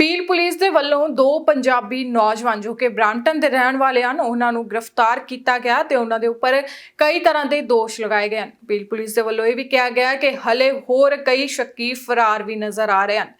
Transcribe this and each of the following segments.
Peel police ਦੇ ਵੱਲੋਂ ਦੋ ਪੰਜਾਬੀ ਨੌਜਵਾਨ ਜੋ ਕਿ ਬ੍ਰਾਂਟਨ ਦੇ ਰਹਿਣ ਵਾਲੇ ਹਨ, ਉਹਨਾਂ ਨੂੰ ਗ੍ਰਿਫਤਾਰ ਕੀਤਾ ਗਿਆ ਤੇ ਉਹਨਾਂ ਦੇ ਉੱਪਰ ਕਈ ਤਰ੍ਹਾਂ ਦੇ ਦੋਸ਼ ਲਗਾਏ ਗਏ ਹਨ। ਪੀਲ ਪੁਲਿਸ ਦੇ ਵੱਲੋਂ ਇਹ ਵੀ ਕਿਹਾ ਗਿਆ ਕਿ ਹਲੇ ਹੋਰ ਕਈ ਸ਼ੱਕੀ ਫਰਾਰ ਵੀ ਨਜ਼ਰ ਆ ਰਹੇ ਹਨ।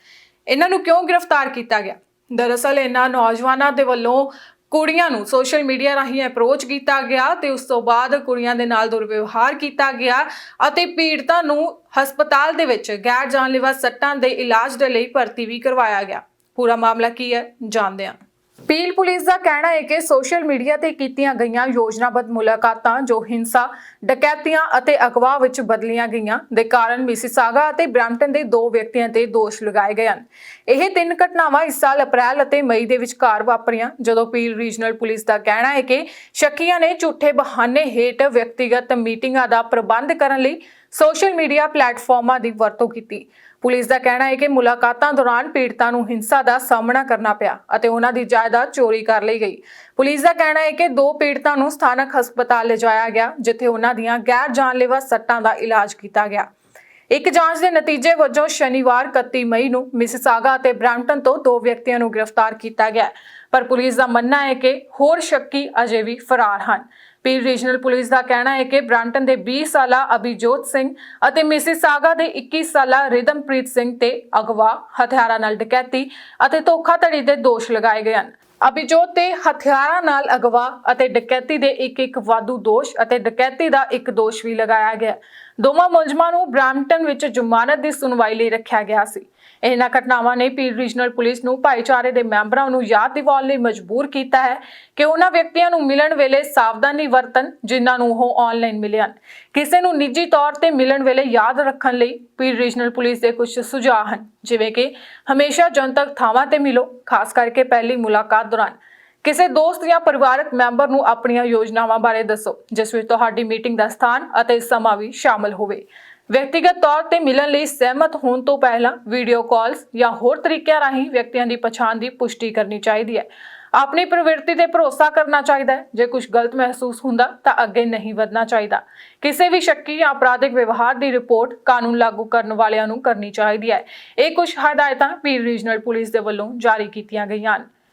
ਇਹਨਾਂ ਨੂੰ ਕਿਉਂ ਗ੍ਰਿਫਤਾਰ ਕੀਤਾ ਗਿਆ? ਦਰਅਸਲ ਇਹਨਾਂ ਨੌਜਵਾਨਾਂ ਦੇ ਵੱਲੋਂ ਕੁੜੀਆਂ ਨੂੰ ਸੋਸ਼ਲ ਮੀਡੀਆ ਰਾਹੀਂ ਅਪਰੋਚ ਕੀਤਾ ਗਿਆ ਤੇ ਉਸ ਤੋਂ ਬਾਅਦ ਕੁੜੀਆਂ ਦੇ ਨਾਲ ਦੁਰਵਿਵਹਾਰ ਕੀਤਾ ਗਿਆ ਅਤੇ ਪੀੜਤਾਂ ਨੂੰ ਹਸਪਤਾਲ ਦੇ ਵਿੱਚ ਗੈਰ ਜਾਨਲੇਵਾ ਸੱਟਾਂ ਦੇ ਇਲਾਜ ਦੇ ਲਈ ਭਰਤੀ ਵੀ ਕਰਵਾਇਆ ਗਿਆ। ਪੂਰਾ ਮਾਮਲਾ ਕੀ ਹੈ, ਜਾਣਦੇ ਹਾਂ। ਪੀਲ ਪੁਲਿਸ ਦਾ ਕਹਿਣਾ ਹੈ ਕਿ ਸੋਸ਼ਲ ਮੀਡੀਆ ਤੇ ਕੀਤੀਆਂ ਗਈਆਂ ਯੋਜਨਾਬੱਧ ਮੁਲਾਕਾਤਾਂ ਜੋ ਹਿੰਸਾ, ਡਕੈਤੀਆਂ ਅਤੇ ਅਗਵਾ ਵਿੱਚ ਬਦਲੀਆਂ ਗਈਆਂ ਦੇ ਕਾਰਨ ਮਿਸਿਸਾਗਾ ਅਤੇ ਬ੍ਰੈਂਪਟਨ ਦੇ ਦੋ ਵਿਅਕਤੀਆਂ ਤੇ ਦੋਸ਼ ਲਗਾਏ ਗਏ ਹਨ। ਇਹ ਤਿੰਨ ਘਟਨਾਵਾਂ ਇਸ ਸਾਲ ਅਪ੍ਰੈਲ ਅਤੇ ਮਈ ਦੇ ਵਿਚਕਾਰ ਵਾਪਰੀਆਂ, ਜਦੋਂ ਪੀਲ ਰੀਜਨਲ ਪੁਲਿਸ ਦਾ ਕਹਿਣਾ ਹੈ ਕਿ ਸ਼ੱਕੀਆਂ ਨੇ ਝੂਠੇ ਬਹਾਨੇ ਹੇਠ ਵਿਅਕਤੀਗਤ ਮੀਟਿੰਗਾਂ ਦਾ ਪ੍ਰਬੰਧ ਕਰਨ ਲਈ ਸੋਸ਼ਲ ਮੀਡੀਆ ਪਲੇਟਫਾਰਮਾਂ ਦੀ ਵਰਤੋਂ ਕੀਤੀ। ਪੁਲਿਸ ਦਾ ਕਹਿਣਾ ਹੈ ਕਿ ਮੁਲਾਕਾਤਾਂ ਦੌਰਾਨ ਪੀੜਤਾਂ ਨੂੰ ਹਿੰਸਾ ਦਾ ਸਾਹਮਣਾ ਕਰਨਾ ਪਿਆ ਅਤੇ ਉਹਨਾਂ ਦੀ ਜਾਇਦਾਦ ਚੋਰੀ ਕਰ ਲਈ ਗਈ। ਪੁਲਿਸ ਦਾ ਕਹਿਣਾ ਹੈ ਕਿ ਦੋ ਪੀੜਤਾਂ ਨੂੰ ਸਥਾਨਕ ਹਸਪਤਾਲ ਲਿਜਾਇਆ ਗਿਆ, ਜਿੱਥੇ ਉਹਨਾਂ ਦੀਆਂ ਗੈਰ ਜਾਨਲੇਵਾ ਸੱਟਾਂ ਦਾ ਇਲਾਜ ਕੀਤਾ ਗਿਆ। ਇੱਕ ਜਾਂਚ ਦੇ ਨਤੀਜੇ ਵਜੋਂ ਸ਼ਨੀਵਾਰ 31 ਮਈ ਨੂੰ ਮਿਸਿਸਾਗਾ ਅਤੇ ਬ੍ਰੈਂਪਟਨ ਤੋਂ ਦੋ ਵਿਅਕਤੀਆਂ ਨੂੰ ਗ੍ਰਿਫਤਾਰ ਕੀਤਾ ਗਿਆ ਪਰ ਪੁਲਿਸ ਦਾ ਮੰਨਣਾ ਹੈ ਕਿ ਹੋਰ ਸ਼ੱਕੀ ਅਜੇ ਵੀ ਫਰਾਰ ਹਨ। ਪੀਰ ਰੀਜਨਲ ਪੁਲਿਸ ਦਾ ਕਹਿਣਾ ਹੈ ਕਿ ਬ੍ਰਾਂਟਨ ਦੇ 20 ਸਾਲਾ ਅਭਿਜੋਤ ਸਿੰਘ ਅਤੇ ਮਿਸਿਸਾਗਾ ਦੇ 21 ਸਾਲਾ ਰਿਦਮਪ੍ਰੀਤ ਸਿੰਘ ਤੇ ਅਗਵਾ ਹਥਿਆਰਾਂ ਨਾਲ ਡਕੈਤੀ ਅਤੇ ਧੋਖਾਧੜੀ ਦੇ ਦੋਸ਼ ਲਗਾਏ ਗਏ ਹਨ। ਅਭਿਜੋਤ ਤੇ ਹਥਿਆਰਾਂ ਨਾਲ ਅਗਵਾ ਅਤੇ ਡਕੈਤੀ ਦੇ ਇੱਕ ਇੱਕ ਵਾਧੂ ਦੋਸ਼ ਅਤੇ ਡਕੈਤੀ ਦਾ ਇੱਕ ਦੋਸ਼ ਵੀ ਲਗਾਇਆ ਗਿਆ ਦੋਵਾਂ ਮੁਲਜ਼ਮਾਂ ਨੂੰ ਬ੍ਰਾਂਪਟਨ ਵਿੱਚ ਜ਼ਮਾਨਤ ਦੀ ਸੁਣਵਾਈ ਲਈ ਰੱਖਿਆ ਗਿਆ ਸੀ। ਇਹਨਾਂ ਘਟਨਾਵਾਂ ਨੇ ਪੀਰ ਰੀਜਨਲ ਪੁਲਿਸ ਨੂੰ ਭਾਈਚਾਰੇ ਦੇ ਮੈਂਬਰਾਂ ਨੂੰ ਯਾਦ ਦਿਵਾਉਣ ਲਈ ਮਜਬੂਰ ਕੀਤਾ ਹੈ ਕਿ ਉਹਨਾਂ ਵਿਅਕਤੀਆਂ ਨੂੰ ਮਿਲਣ ਵੇਲੇ ਸਾਵਧਾਨੀ ਵਰਤਣ, ਜਿਨ੍ਹਾਂ ਨੂੰ ਉਹ ਆਨਲਾਈਨ ਮਿਲੇ ਹਨ। ਕਿਸੇ ਨੂੰ ਨਿੱਜੀ ਤੌਰ ਤੇ ਮਿਲਣ ਵੇਲੇ ਯਾਦ ਰੱਖਣ ਲਈ ਪੀਰ ਰੀਜਨਲ ਪੁਲਿਸ ਦੇ ਕੁਝ ਸੁਝਾਅ ਹਨ, ਜਿਵੇਂ ਕਿ ਹਮੇਸ਼ਾ ਜਨਤਕ ਥਾਵਾਂ ਤੇ ਮਿਲੋ, ਖਾਸ ਕਰਕੇ ਪਹਿਲੀ ਮੁਲਾਕਾਤ ਦੌਰਾਨ। ਕਿਸੇ ਦੋਸਤ ਜਾਂ ਪਰਿਵਾਰਕ ਮੈਂਬਰ ਨੂੰ ਆਪਣੀਆਂ ਯੋਜਨਾਵਾਂ ਬਾਰੇ ਦੱਸੋ, ਜਿਸ ਵਿੱਚ ਤੁਹਾਡੀ ਮੀਟਿੰਗ ਦਾ ਸਥਾਨ ਅਤੇ ਸਮਾਂ ਵੀ ਸ਼ਾਮਲ ਹੋਵੇ। ਵਿਅਕਤੀਗਤ ਤੌਰ ਤੇ ਮਿਲਣ ਲਈ ਸਹਿਮਤ ਹੋਣ ਤੋਂ ਪਹਿਲਾਂ ਵੀਡੀਓ ਕਾਲਸ ਜਾਂ ਹੋਰ ਤਰੀਕਿਆਂ ਰਾਹੀਂ ਵਿਅਕਤੀਆਂ ਦੀ ਪਛਾਣ ਦੀ ਪੁਸ਼ਟੀ ਕਰਨੀ ਚਾਹੀਦੀ ਹੈ। ਆਪਣੀ ਪ੍ਰਵਿਰਤੀ ਤੇ ਭਰੋਸਾ ਕਰਨਾ ਚਾਹੀਦਾ ਹੈ। ਜੇ ਕੁਝ ਗਲਤ ਮਹਿਸੂਸ ਹੁੰਦਾ ਤਾਂ ਅੱਗੇ ਨਹੀਂ ਵਧਣਾ ਚਾਹੀਦਾ। ਕਿਸੇ ਵੀ ਸ਼ੱਕੀ ਜਾਂ ਅਪਰਾਧਿਕ ਵਿਵਹਾਰ ਦੀ ਰਿਪੋਰਟ ਕਾਨੂੰਨ ਲਾਗੂ ਕਰਨ ਵਾਲਿਆਂ ਨੂੰ ਕਰਨੀ ਚਾਹੀਦੀ ਹੈ। ਇਹ ਕੁਝ ਹਦਾਇਤਾਂ ਪੀਰ ਰੀਜਨਲ ਪੁਲਿਸ ਦੇ ਵੱਲੋਂ ਜਾਰੀ ਕੀਤੀਆਂ ਗਈਆਂ ਹਨ।